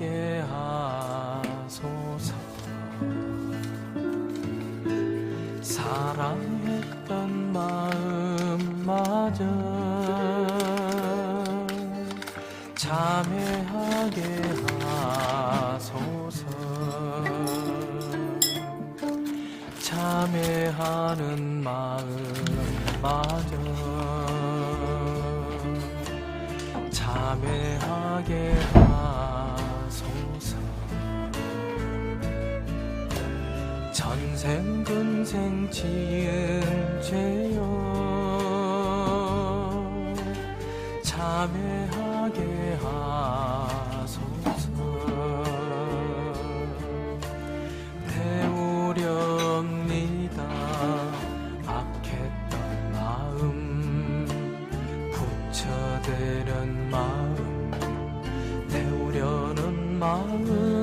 참회하게 하소서. 사랑했던 마음마저 참회하게 하소서. 참회하는 마음마저 참회하게 하소서 전생근생 지은 죄요. 참회하게 하소서. 배우렵니다. 악했던 마음 부처되는 마음 태우려는 마음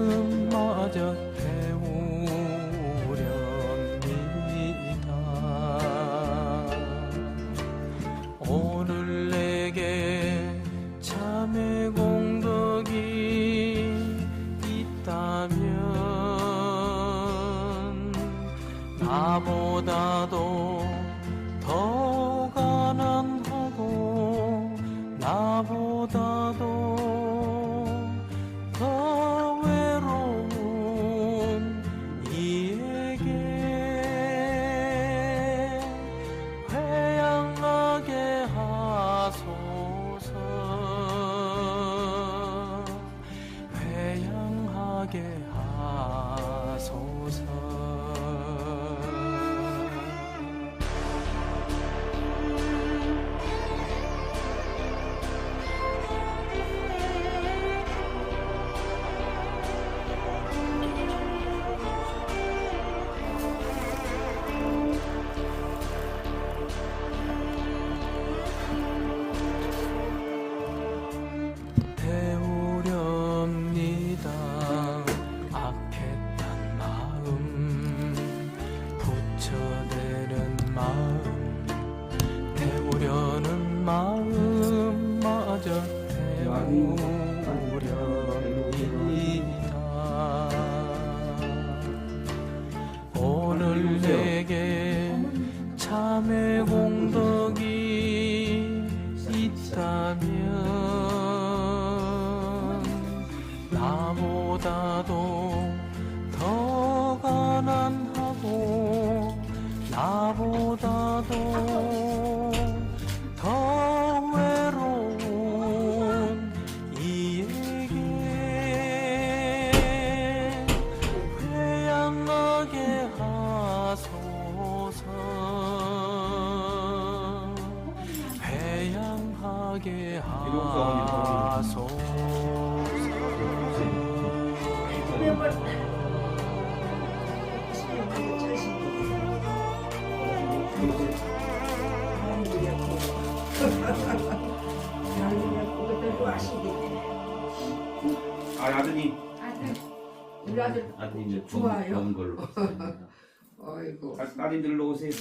나보다도 더 외로운 이에게 회양하게 하소서. 회양하게 하소서 마음마저 태우렵니다. 오늘 내게 참회 공덕이 있다면 나보다도 더 가난하고 나보다도 회양하게 하소서 아 아드님. 우리 아들 아드님 이제 좋아요. 좋은 걸로 어이구 아, 딸님들로 오세요.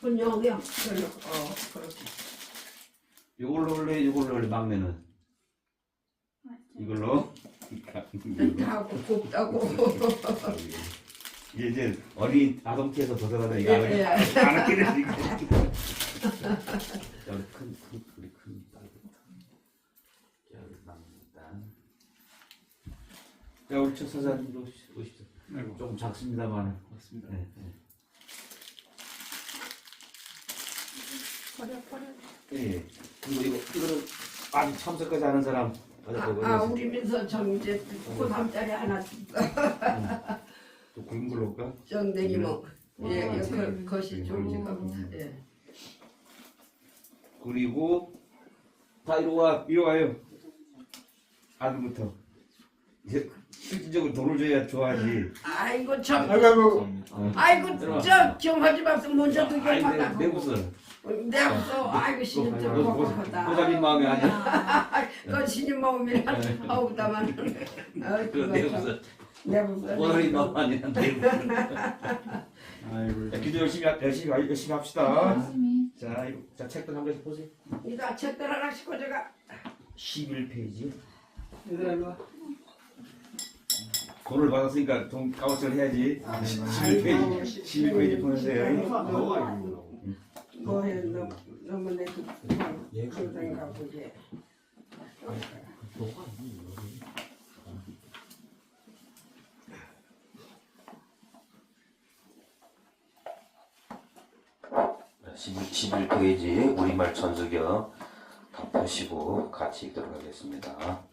분명이요 별로 어 그렇게 이걸로 올래? 이걸로 올래? 막내는? 이걸로? 하고 곱다고. 이게 이제 어린 아동티에서 벗어나다 이거 예, 예. 안 하게 되니까 우리 큰, 큰 우리 큰 딸부터 우리 막내다 자 우리 첫 사장님도 오시- 오십시오. 조금 작습니다만 맞습니다. 네, 네. 버려 버려 예. 그리고 이거 이거는 아직 참석하지 않은 사람 가져보고 아, 아 우리 민서 정 이제 고3짜리 하나 또 굵은 걸로 올까? 정댕이 뭐 예, 와, 예, 재밌네. 그, 것이 좋을 겁니다. 예. 그리고 다 이리 와 이리 와요. 아들부터 이제 실질적으로 돈을 줘야 좋아하지. 아이고 참 아이고 아이고 들어와. 저 경하지 마서 먼저 두 아이 내나 무슨 내 없어 아이고 신임 좀 먹어보다 고사님 마음이 아니야. 그 신임 먹으면 아우다만 그내 무슨 내 무슨 고사님 마음 아니야. 내 자, 기도 열심히 하- 열심히 하- 열심히 합시다. 열심히. 자, 이거 자 책들 한 권씩 보세요. 이다 책들 하나씩 가져가 11페이지. 얘들아 일로 와. 돈을 받았으니까 돈 값어치를 해야지. 11페이지, 11페이지 보내세요. 뭐해 너 너무 내그 항상 가고 이제. 네, 11, 페이지 우리말 전수경 다 펴시고 같이 읽도록 하겠습니다.